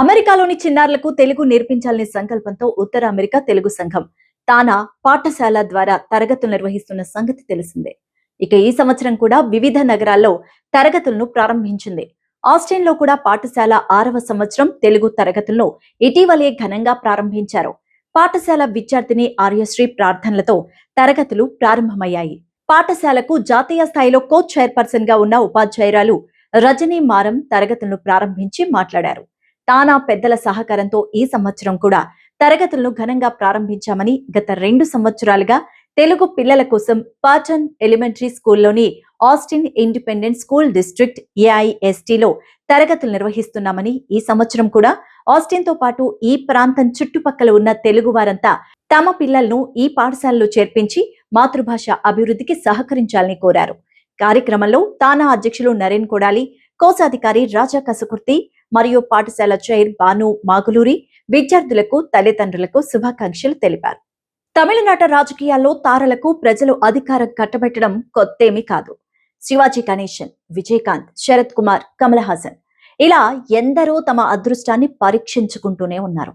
అమెరికాలోని చిన్నారులకు తెలుగు నేర్పించాలనే సంకల్పంతో ఉత్తర అమెరికా తెలుగు సంఘం తానా పాఠశాల ద్వారా తరగతులు నిర్వహిస్తున్న సంగతి తెలిసిందే. ఇక ఈ సంవత్సరం కూడా వివిధ నగరాల్లో తరగతులను ప్రారంభించింది. ఆస్ట్రేలియాలో కూడా పాఠశాల ఆరవ సంవత్సరం తెలుగు తరగతులను ఇటీవలే ఘనంగా ప్రారంభించారు. పాఠశాల విద్యార్థిని ఆర్యశ్రీ ప్రార్థనలతో తరగతులు ప్రారంభమయ్యాయి. పాఠశాలకు జాతీయ స్థాయిలో కోచ్ చైర్పర్సన్గా ఉన్న ఉపాధ్యాయురాలు రజనీ మారం తరగతులను ప్రారంభించి మాట్లాడారు. తానా పెద్దల సహకారంతో ఈ సంవత్సరం కూడా తరగతులను ఘనంగా ప్రారంభించామని గత రెండు సంవత్సరాలుగా తెలుగు పిల్లల కోసం పాటన్ ఎలిమెంటరీ స్కూల్లోని ఆస్టిన్ ఇండిపెండెంట్ స్కూల్ డిస్ట్రిక్ట్ ఏఐఎస్టీలో తరగతులు నిర్వహిస్తున్నామని ఈ సంవత్సరం కూడా ఆస్టిన్తో పాటు ఈ ప్రాంతం చుట్టుపక్కల ఉన్న తెలుగు వారంతా తమ పిల్లలను ఈ పాఠశాలలో చేర్పించి మాతృభాష అభివృద్ధికి సహకరించాలని కోరారు. కార్యక్రమంలో తానా అధ్యక్షులు నరేన్ కొడాలి కోశాధికారి రాజా కసుకుర్తి మరియు పాఠశాల చైర్ బాను మాగులూరి విద్యార్థులకు తల్లిదండ్రులకు శుభాకాంక్షలు తెలిపారు. తమిళనాట రాజకీయాల్లో తారలకు ప్రజలు అధికారం కట్టబెట్టడం కొత్తేమీ కాదు. శివాజీ గణేశన్ విజయకాంత్ శరత్ కుమార్ కమల్ హాసన్ ఇలా ఎందరో తమ అదృష్టాన్ని పరీక్షించుకుంటూనే ఉన్నారు.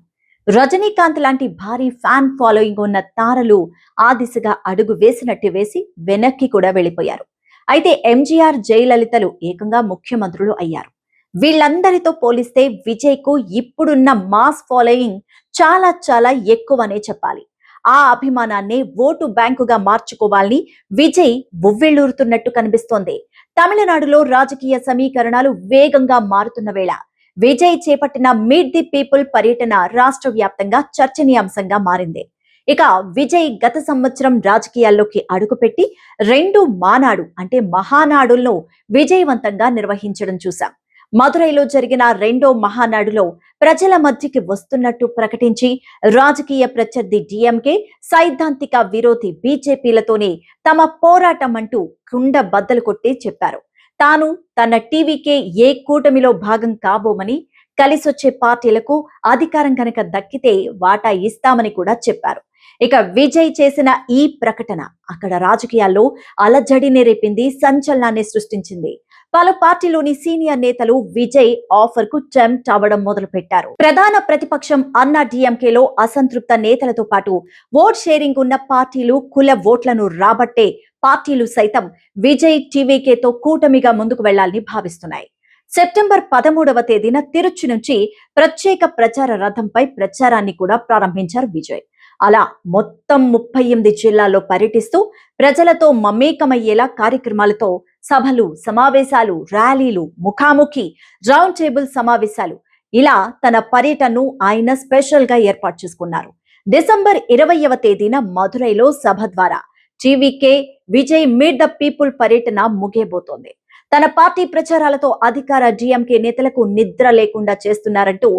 రజనీకాంత్ లాంటి భారీ ఫ్యాన్ ఫాలోయింగ్ ఉన్న తారలు ఆ దిశగా అడుగు వేసినట్టు వేసి వెనక్కి కూడా వెళ్ళిపోయారు. అయితే ఎంజీఆర్ జయలలితలు ఏకంగా ముఖ్యమంత్రులు అయ్యారు. వీళ్ళందరితో పోలిస్తే విజయ్కు ఇప్పుడున్న మాస్ ఫాలోయింగ్ చాలా చాలా ఎక్కువనే చెప్పాలి. ఆ అభిమానాన్ని ఓటు బ్యాంకుగా మార్చుకోవాలని విజయ్ బువ్వెళ్ళూరుతున్నట్టు కనిపిస్తోంది. తమిళనాడులో రాజకీయ సమీకరణాలు వేగంగా మారుతున్న వేళ విజయ్ చేపట్టిన మీట్ ది పీపుల్ పర్యటన రాష్ట్ర వ్యాప్తంగా చర్చనీయాంశంగా మారింది. ఇక విజయ్ గత సంవత్సరం రాజకీయాల్లోకి అడుగుపెట్టి రెండు మానాడు అంటే మహానాడులను విజయవంతంగా నిర్వహించడం చూశాం. మదురైలో జరిగిన రెండో మహానాడులో ప్రజల మధ్యకి వస్తున్నట్టు ప్రకటించి రాజకీయ ప్రత్యర్థి డిఎంకే సైద్ధాంతిక విరోధి బీజేపీలతోనే తమ పోరాటం అంటూ కుండ బద్దలు కొట్టి చెప్పారు. తాను తన టీవీకే ఏ కూటమిలో భాగం కాబోమని కలిసొచ్చే పార్టీలకు అధికారం కనుక దక్కితే వాటా ఇస్తామని కూడా చెప్పారు. ఇక విజయ్ చేసిన ఈ ప్రకటన అక్కడ రాజకీయాల్లో అలజడిని రేపింది సంచలనాన్ని సృష్టించింది. పలు పార్టీలోని సీనియర్ నేతలు విజయ్ ఆఫర్కు టెంప్ట్ అవ్వడం మొదలు పెట్టారు ప్రధాన ప్రతిపక్షం అన్నా డిఎంకేలో అసంతృప్త నేతలతో పాటు ఓట్ షేరింగ్ ఉన్న పార్టీలు కుల ఓట్లను రాబట్టే పార్టీలు సైతం విజయ్ టీవీకేతో కూటమిగా ముందుకు వెళ్ళాలని భావిస్తున్నాయి. సెప్టెంబర్ పదమూడవ తేదీన తిరుచి నుంచి ప్రత్యేక ప్రచార రథంపై ప్రచారాన్ని కూడా ప్రారంభించారు విజయ్. అలా మొత్తం ముప్పై ఎనిమిది జిల్లాల్లో పర్యటిస్తూ ప్రజలతో మమేకమయ్యేలా కార్యక్రమాలతో సభలు సమావేశాలు ర్యాలీలు ముఖాముఖి రౌండ్ టేబుల్ సమావేశాలు. ఇలా తన పర్యటనను ఆయన స్పెషల్గా ఏర్పాటు చేసుకున్నారు. డిసెంబర్ ఇరవైవ తేదీన మదురైలో సభ ద్వారా TVK Vijay meet the people పర్యటన ముగియబోతోంది. తన పార్టీ ప్రచారాలతో అధికార డిఎంకే నేతలకు నిద్ర లేకుండా చేస్తున్నారంటూ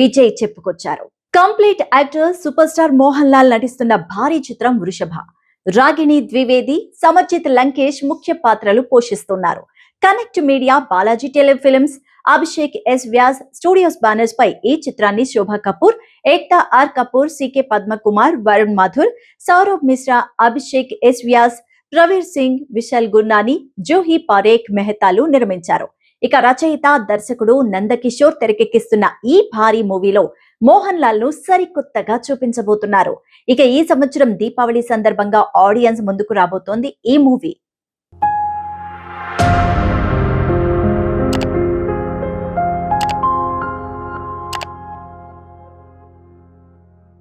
విజయ్ చెప్పుకొచ్చారు. Complete actor super star Mohan Lal నటిస్తున్న భారీ చిత్రం వృషభ. రాగిణి ద్వివేది సమర్జిత్ లంకేష్ ముఖ్య పాత్రలు పోషిస్తున్నారు. Connect media Balaji telefilms Abhishek S Vyas studios banners పై ఈ చిత్రాన్ని Shobha Kapoor Ekta R Kapoor C K Padmakumar Varun Mathur Saurav Mishra Abhishek S Vyas Pravir Singh Vishal Gurnani Juhi Parekh మెహతాలు నిర్మించారు. ఇక రచయిత దర్శకుడు నందకిషోర్ తెరకెక్కిస్తున్న ఈ భారీ మూవీలో మోహన్ లాల్ను సరికొత్తగా చూపించబోతున్నారు. ఇక ఈ సంవత్సరం దీపావళి సందర్భంగా ఆడియన్స్ ముందుకు రాబోతోంది ఈ మూవీ.